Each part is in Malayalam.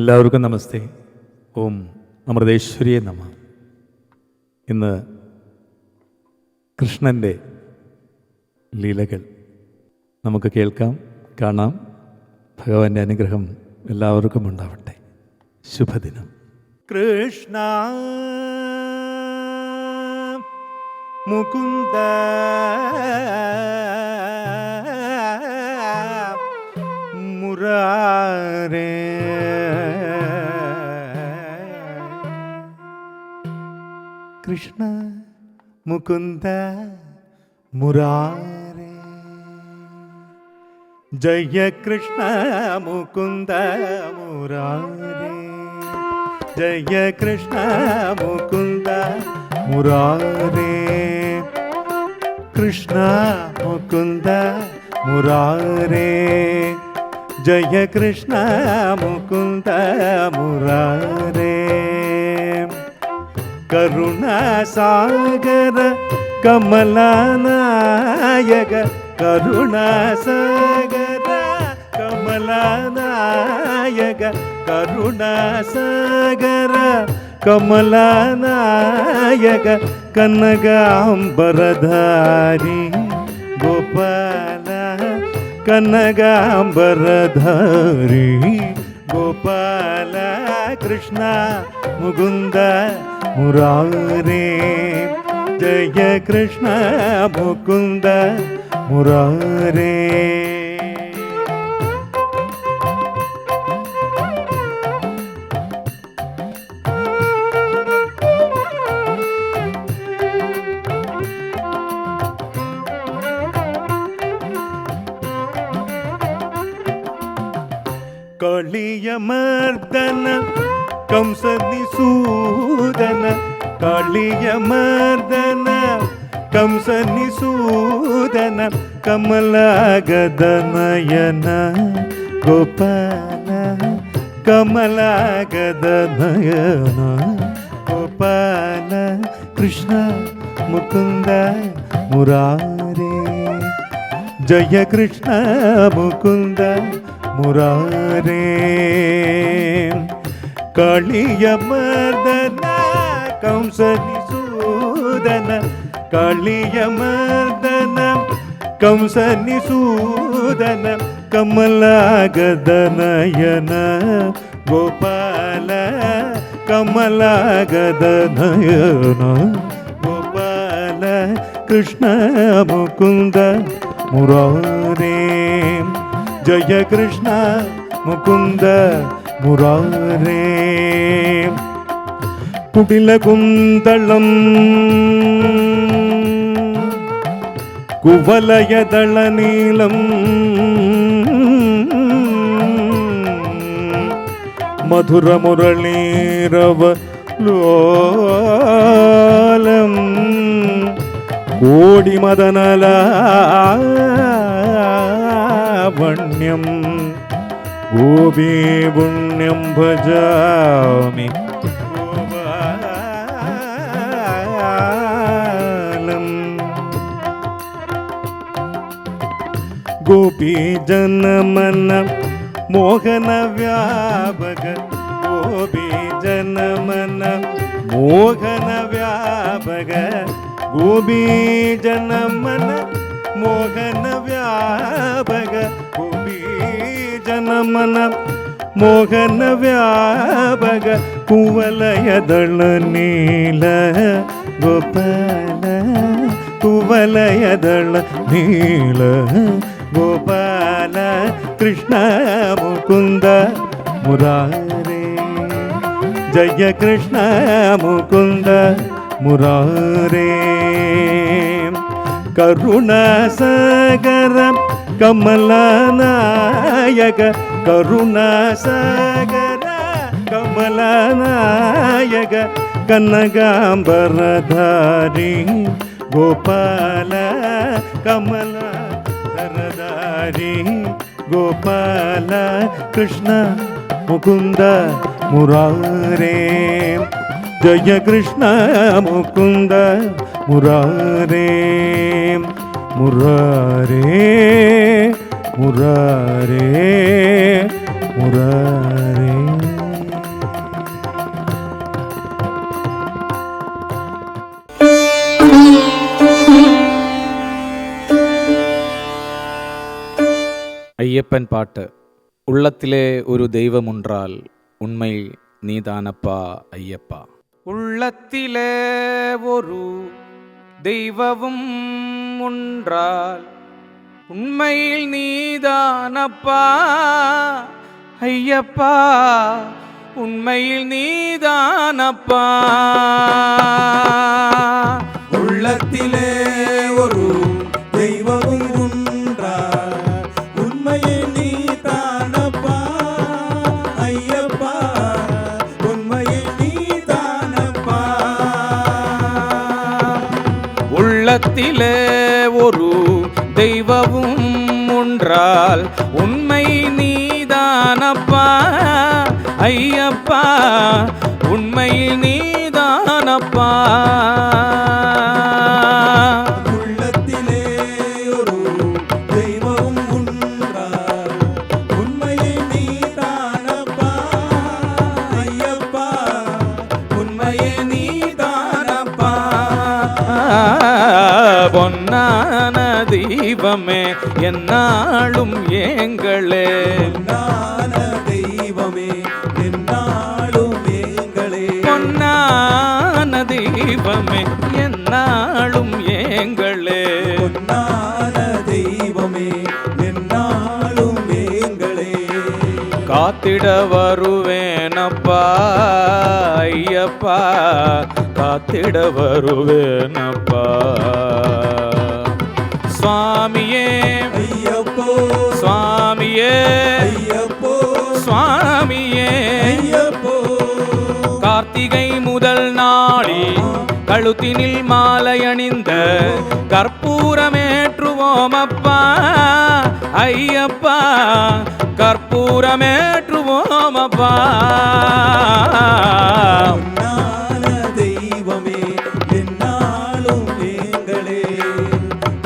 എല്ലാവർക്കും നമസ്തേ. ഓം അമൃതേശ്വരിയെ നമ. ഇന്ന് കൃഷ്ണന്റെ ലീലകൾ നമുക്ക് കേൾക്കാം കാണാം. ഭഗവാന്റെ അനുഗ്രഹം എല്ലാവർക്കും ഉണ്ടാവട്ടെ. ശുഭദിനം. കൃഷ്ണ മുകുന്ദ రే కృష్ణ ముకుంద మురారే. జయ కృష్ణ ముకుంద మురారే. జయ కృష్ణ ముకుంద మురారే. కృష్ణ ముకుంద మురారే. జయ కృష్ణ ముకుంద మురారే. కరుణాసాగర కమలానాయక కరుణాసాగర కమలనాయక కరుణాసాగర కమలనాయక కనగాంబరధారీ कनगाम्बरधारी गोपाल कृष्ण मुकुन्द मुरारे जय कृष्ण मुकुन्द मुरारे। కంసని సూదన కాళీయ మర్దన. కంసని సూదన కమలాగదనయన. గోపాల కమలాగదనయన. గోపాల కృష్ణ ముకుంద మురారే. జయ కృష్ణ ముకుంద మురారే. களியமர்தன கம்சனி சூதன. களியமர்தன கம்சனி சூதன. கமலாகதனயன கோபால கமலாகதனயன. கோபால கிருஷ்ண முகுந்த முரே ஜய கிருஷ்ண முகுந்த புறாரே குடிலகுந்தளம் குவலயதள நீளம் மதுர முரளீரவ லோலம் கோடி மதனல வண்யம். ഗോപീ പുണ്യം ഭജാമി. ഗോപീജനമന ഗോപീ ജനമന മോഹന വ്യാപക. ഗോപീജനമന മോഹന വ്യാപക. ഗോപീ ಮೋಹನ ವ್ಯಾಪಕ ಭೂಮಿ ಜನಮನ ಮೋಹನ ವ್ಯಾಪಕ ಕುವಲಯದಳ ನೀಲ ಗೋಪಾಲ ಕುವಲಯದಳ ನೀಲ ಗೋಪಾಲ ಕೃಷ್ಣ ಮುಕುಂದ ಮುರಾರೇ ಜಯ ಕೃಷ್ಣ ಮುಕುಂದ ಮುರಾರೇ கருணாசகர கமலநாயக கருணாசகர கமலநாயக கனகாம்பரதாரி கோபால கமல தரதாரி கோபால கிருஷ்ண முகுந்த முராரே. ஜய கிருஷ்ண முகுந்த முராரே முராரே முராரே முராரே. ஐயப்பன் பாட்டு. உள்ளத்திலே ஒரு தெய்வமுன்றால் உண்மை நீதானப்பா ஐயப்பா. உள்ளத்திலே ஒரு தெய்வமும் ஒன்றால் உண்மையில் நீதானப்பா. ஐயப்பா உண்மையில் நீதானப்பா. உள்ளத்திலே உலகத்திலே ஒரு தெய்வமும் ஒன்றால் உண்மை நீதானப்பா ஐயப்பா உண்மை நீதானப்பா. காத்திட வருவேனப்பா ஐயப்பா. காத்திட வருவேனப்பா. சுவாமியே ஐயப்போ. சுவாமியே. ஐயப்போ. சுவாமியே. ஐயப்போ. கார்த்திகை முதல் நாளி கழுத்தினில் மாலை அணிந்த கற்பூரமேற்றுவோம் அப்பா ஐயப்பா. கற்பூரமேற்றுவோம் அப்பா. பொன்னான தெய்வமே என்னாலும் எங்களே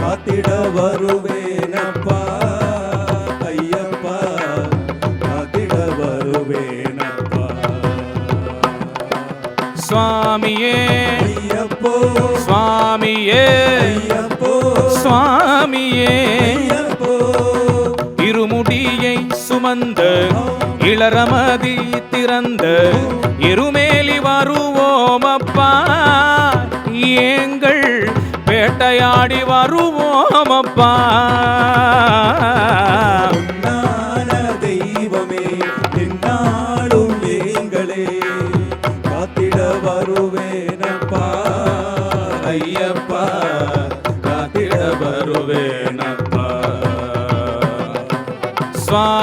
காத்திட வருவேனப்பா ஐயப்பா. காத்திட வருவேனப்பா சுவாமியே. ஐயப்போ. சுவாமியே. ஐயப்போயே இருமுடியை சுமந்த இளரமதி திறந்த இருமேலி வருவோமப்பா எங்கள் வேட்டையாடி வருவோமப்பா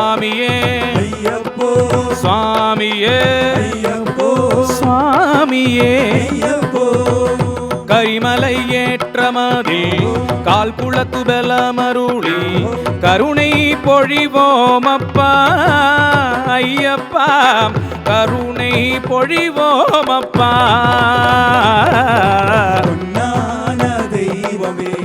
சுவாமியே. ஐயப்போ. சுவாமியே. ஐயப்போ. சுவாமியே. ஐயப்போ. கரிமலை ஏற்றமதி கால் குளத்து பலமருளி கருணை பொழிவோம் அப்பா ஐயப்பா கருணை பொழிவோம் அப்பா பொன்னான தெய்வமே.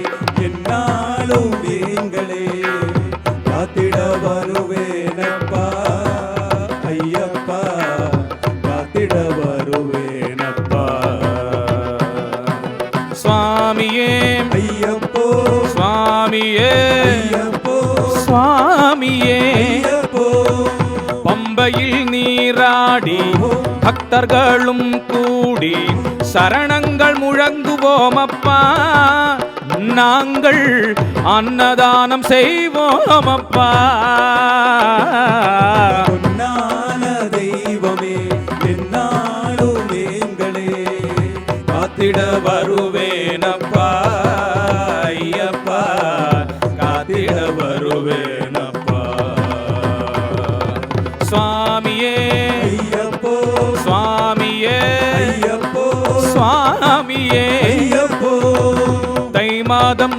பாடி. பக்தர்களும் கூடி சரணங்கள் முழங்குவோமப்பா. நாங்கள் அன்னதானம் செய்வோமப்பா. தெய்வமே என்னாலும் எங்களே காத்திடவர்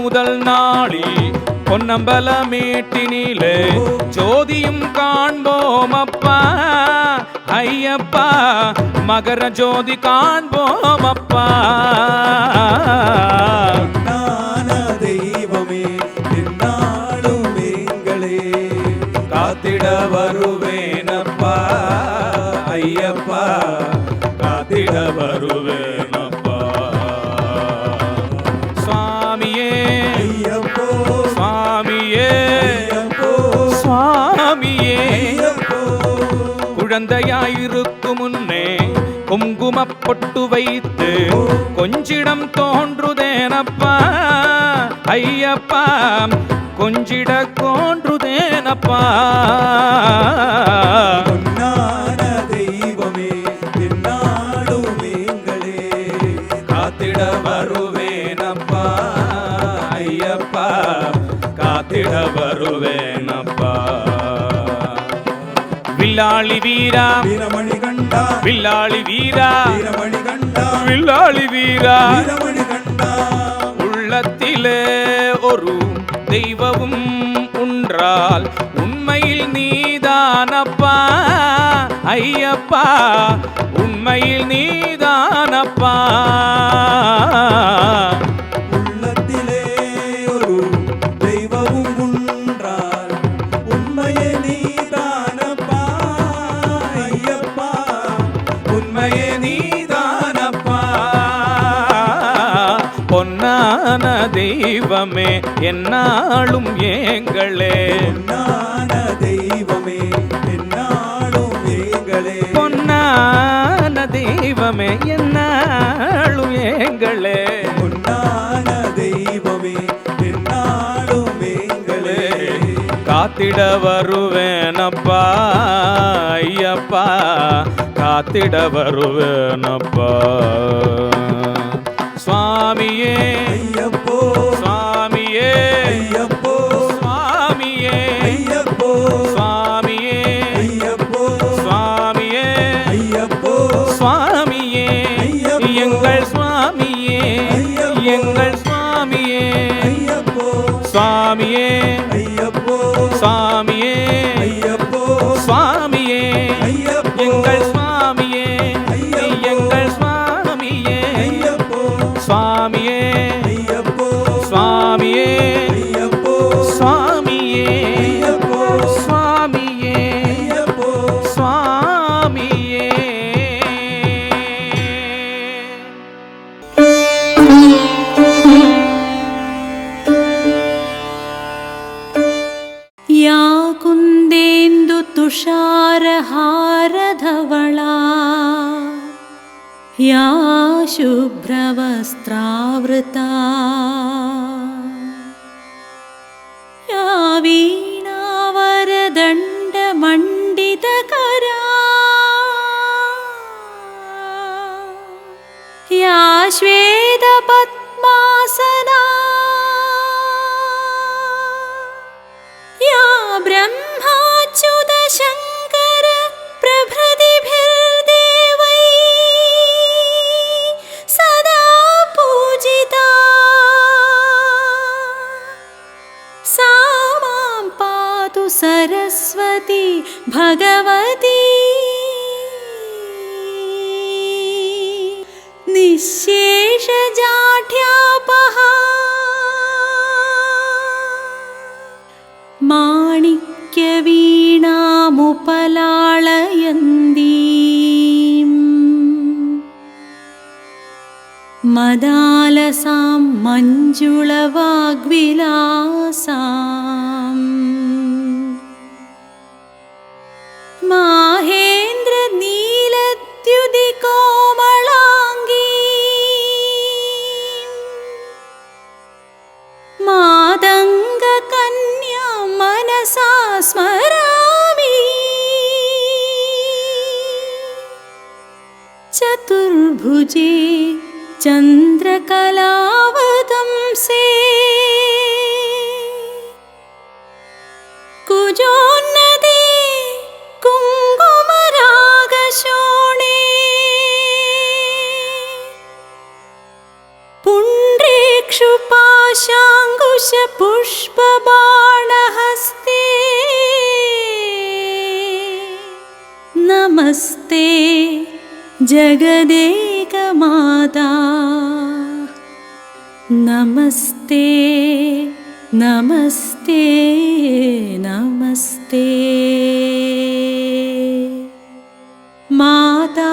முதல் நாளில் பொன்னம்பலமேட்டினிலே ஜோதியும் காண்போம் அப்பா ஐயப்பா மகர ஜோதி காண்போம் அப்பா பொட்டு வைத்து கொஞ்சிடம் தோன்றுதேனப்பா. ஐயப்பா கொஞ்சிட கோன்றுதேனப்பா காத்திட வருவேனப்பா வில்லாளி வீரா வீரமணி வில்லாளி வீரா. வீரமணி கண்டா. வில்லாளி வீரா. வீரமணி கண்டா. உள்ளத்திலே ஒரு தெய்வமும் உன்றால் உண்மையில் நீதானப்பா. ஐயப்பா உண்மையில் நீதானப்பா. உண்மையே நீதானப்பா. பொன்னான தெய்வமே என்னாலும் ஏங்களே பொன்னான தெய்வமே என்னாலும் எங்களே. பொன்னான தெய்வமே என்னாலும் ஏங்களே பொன்னான தெய்வமே என்னாலும் எங்களே. காத்திட வருவேனப்பா ஐயப்பா. காத்திட வருவேனப்பா சுவாமியே ஐயப்போ या शुभ्रवस्त्रावृता या वीणावरदण्डमण्डितकरा या श्वेतपद्मासना भगवती। निःशेषजाढ्यापहा माणिक्यवीणामुपलाळयन्ती मदालसां मञ्जुळवाग्विलासा जे चन्द्रकलावतंसे कुजोन्नदी कुङ्कुमरागशोणी पुण्डीक्षुपाशाङ्कुशपुष्पबाणहस्ते नमस्ते। जगदेकमाता। नमस्ते नमस्ते नमस्ते। माता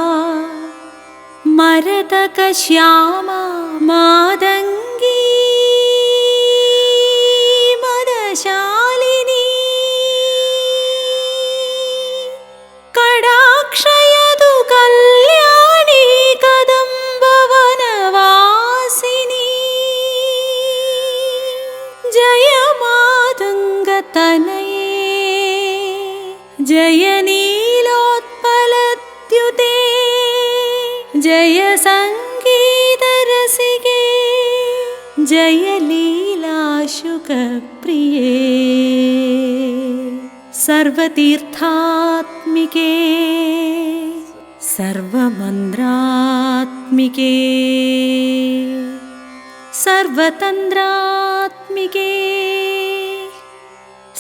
मरतकश्यामा मादङ्गी लीलाशुकप्रिये सर्वतीर्थात्मिके। सर्वमन्द्रात्मिके सर्वतन्द्रात्मिके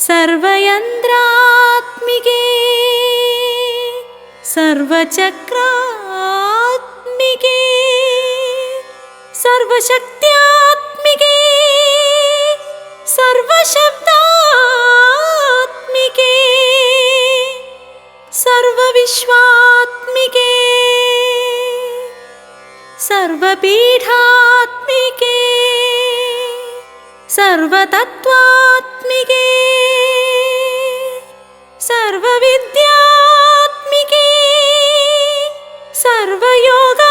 सर्वयन्द्रात्मिके सर्वचक्रात्मिके। सर्वशक्ति सर्वविश्वात्मिके सर्वपीठात्मिके सर्वतत्त्वात्मिके सर्वविद्यात्मिके सर्वयोगात्मिके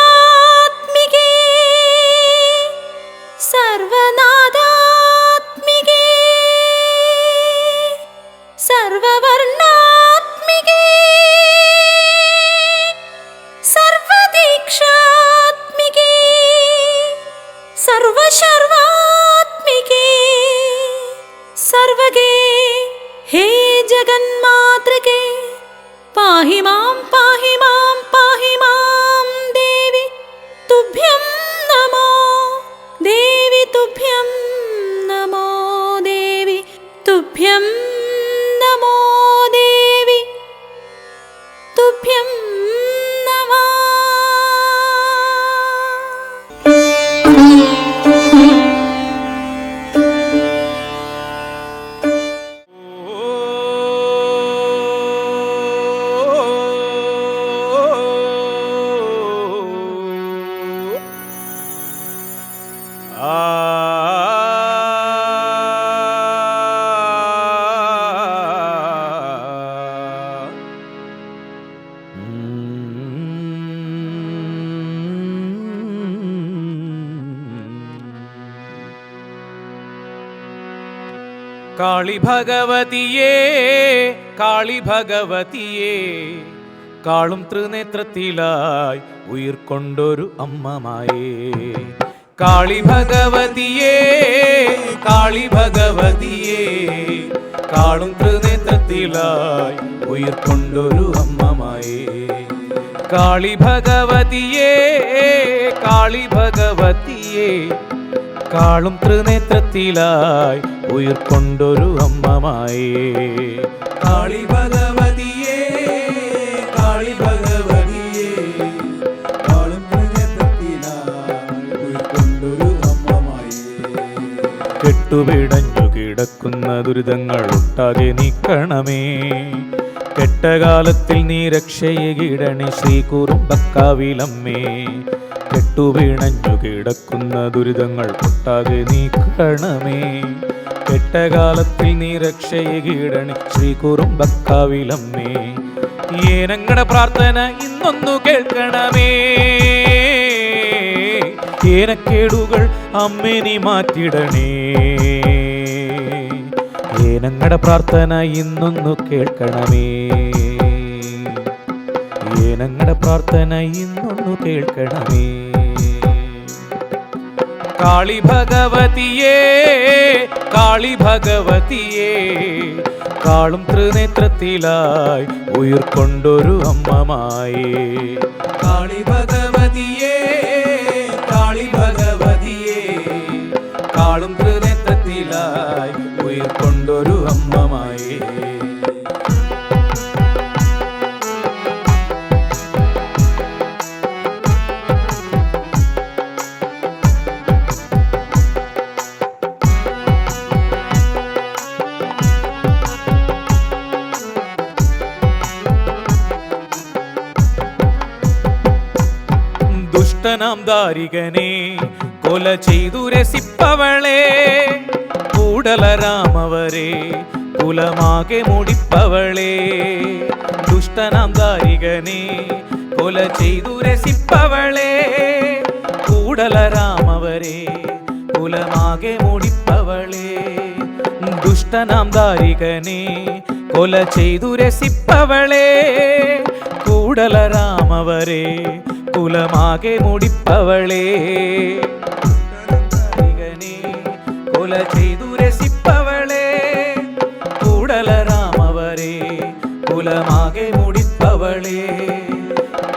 കാളി ഭഗവതിയേ കാളി ഭഗവതിയേ കാളും ത്രിനേത്രത്തിലായി ഉയിർക്കൊണ്ടൊരു അമ്മമായേ. കാളി ഭഗവതിയേ കാളി ഭഗവതിയേ കാളും ത്രിനേത്രത്തിലായി ഉയിർക്കൊണ്ടൊരു അമ്മമായേ. കാളി ഭഗവതിയേ കാളി ഭഗവതിയേ കാളും ത്രിനേത്രത്തിലായി ഉയിർക്കൊണ്ടൊരു അമ്മമായേ. കാളി ഭഗവതിയേ കാളി ഭഗവതിയേ. കാളും അമ്മമായേ. കെട്ടുപിടഞ്ഞു കിടക്കുന്ന ദുരിതങ്ങൾ ഒട്ടാകെ നീക്കണമേ. കെട്ടകാലത്തിൽ നീ രക്ഷയെ കിടണി ശ്രീ കുറുമ്പക്കാവിലമ്മേ കെട്ടുപിണഞ്ഞു കിടക്കുന്ന ദുരിതങ്ങൾ ഒട്ടാകെ നീക്കണമേ. കെട്ടകാലത്തിൽ നീ രക്ഷയെ കീടണി ശ്രീ കുറുമ്പക്കാവിലമ്മേ. ഏനങ്ങളുടെ പ്രാർത്ഥന ഇന്നൊന്നു കേൾക്കണമേ. ഏനക്കേടുകൾ അമ്മേ നീ മാറ്റിടണേ. ഏനങ്ങളുടെ പ്രാർത്ഥന ഇന്നൊന്നു കേൾക്കണമേ. ഏനങ്ങളുടെ പ്രാർത്ഥന കേൾക്കണമേ. കാളി ഭഗവതിയേ കാളി ഭഗവതിയേ കാളും ത്രിനേത്രത്തിലായി ഉയിർക്കൊണ്ടൊരു അമ്മമായേ. കാളി ഭഗവതിയേ കാളി ഭഗവതിയേ കാളും ത്രിനേത്രത്തിലായി ഉയിർക്കൊണ്ടൊരു അമ്മമായേ. ദുഷ്ടനാം ദാരികനെ കൊല ചെയ്തു രസിപ്പവളെ കൂടലരാമവരെ കുലമാകെ മുടിപ്പവളെ ദുഷ്ടനാം ദാരികനെ കൊല ചെയ്തു രസിപ്പവളെ കൂടലരാമവരെ കുലമാകെ മുടിപ്പവളെ ദുഷ്ടനാം ദാരികനെ കൊല ചെയ്തു രസിപ്പവളെ കൂടലരാമവരെ കുലമാകെ മുടിപ്പവളേ. കൊല ചെയ്തു രസിപ്പവളേ. കൂടലരാമവരെ കുലമാകെ മുടിപ്പവളേ.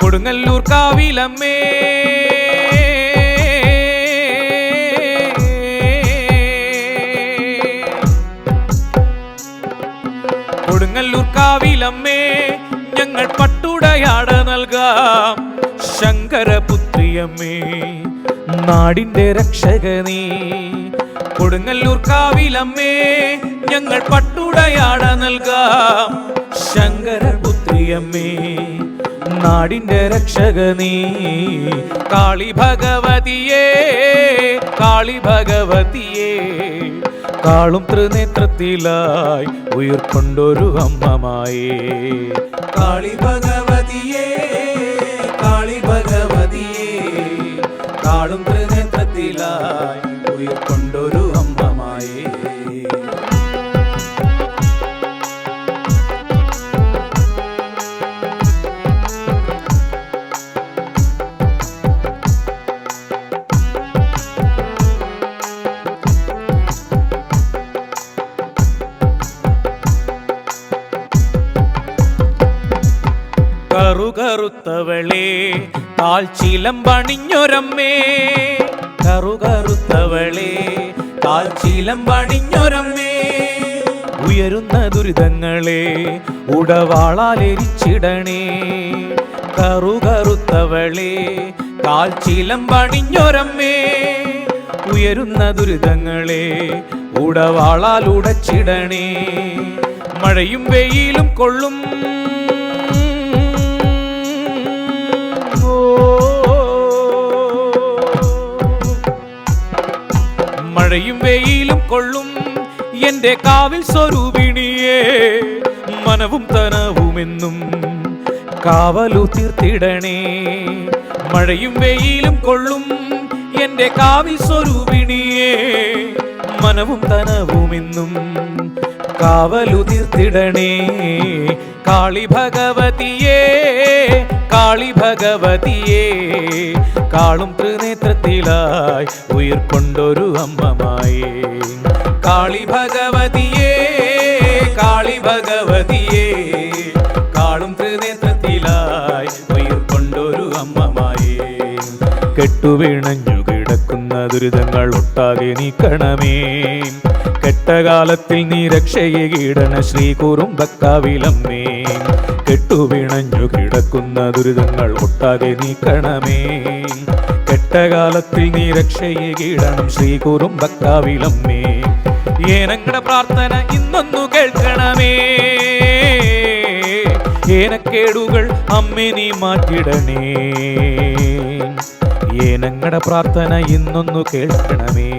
കൊടുങ്ങല്ലൂർ കാവിലമ്മേ. കൊടുങ്ങല്ലൂർ കാവിലമ്മേ ഞങ്ങൾ പട്ടുടയാട നൽകാം. ശങ്കരപുത്രിയമ്മേ നാടിന്റെ രക്ഷക നീ കൊടുങ്ങല്ലൂർ കാവിലമ്മേ ഞങ്ങൾ പട്ടുടയാട നൽകാം. ശങ്കരപുത്രിയമ്മേ നാടിന്റെ രക്ഷക നീ കാളി ഭഗവതിയേ കാളി ഭഗവതിയേ കാളും ത്രിനേത്രത്തിലായി ഉയർക്കൊണ്ടൊരു അമ്മമായേ. കാളി ഭഗവതിയേ കാളി ഭഗവതിയേ താളും ത്രിനേത്രത്തിലായി ഉയർക്കൊണ്ടൊരു അമ്മമായേ കറുകറുത്തവളെ താൽച്ചിലം പണിഞ്ഞൊരമ്മേ. കറുകറുത്തവളെ താൽച്ചിലം പണിഞ്ഞൊരമ്മേ. ഉയരുന്ന ദുരിതങ്ങളെ ഉടവാളാലെരിച്ചിടണേ കറുകറുത്തവളെ കാൽച്ചിലം പണിഞ്ഞൊരമ്മേ. ഉയരുന്ന ദുരിതങ്ങളെ ഉടവാളാൽ ഉടച്ചിടണേ. മഴയും വെയിലും കൊള്ളും മഴയും വെയിലും കൊള്ളും. എന്റെ കാവിൽ സ്വരൂപിണിയേ മനവും തനവുമെന്നും കാവലു തീർത്തിടണേ മഴയും വെയിലും കൊള്ളും. എന്റെ കാവിൽ സ്വരൂപിണിയേ മനവും തനവുമെന്നും കാവലു തീർത്തിടണേ കാളി ഭഗവതിയേ കാളി ഭഗവതിയേ കാളും ത്രിനേത്രത്തിലായി ഉയർക്കൊണ്ടൊരു അമ്മമായേ കാളി ഭഗവതിയേ കാളി ഭഗവതിയേ കാളും ത്രിനേത്രത്തിലായി ഉയർക്കൊണ്ടൊരു അമ്മമായേ കെട്ടുവിണഞ്ഞു ദുരിതങ്ങൾ ഒട്ടാകെ നീക്കണമേ. കെട്ടകാലത്തിൽ നീ രക്ഷയെ കീടന ശ്രീ കുറുമ്പക്കാവിലമ്മേ. കെട്ടുവിണഞ്ഞു കിടക്കുന്ന ദുരിതങ്ങൾ ഒട്ടാകെ നീക്കണമേ. കെട്ടകാലത്തിൽ നീ രക്ഷയെ കീടണം ശ്രീ കുറുമ്പക്കാവിലമ്മേ. ഏനങ്ങളുടെ പ്രാർത്ഥന ഇന്നൊന്നു കേൾക്കണമേ. ഏനക്കേടുകൾ അമ്മേ നീ മാറ്റിടണേ. ഏനങ്ങളുടെ പ്രാർത്ഥന ഇന്നൊന്നു കേൾക്കണമേ.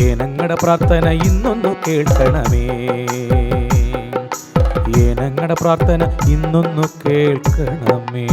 ഏനങ്ങളുടെ പ്രാർത്ഥന ഇന്നൊന്നു കേൾക്കണമേ. ഏനങ്ങളുടെ പ്രാർത്ഥന ഇന്നൊന്നു കേൾക്കണമേ.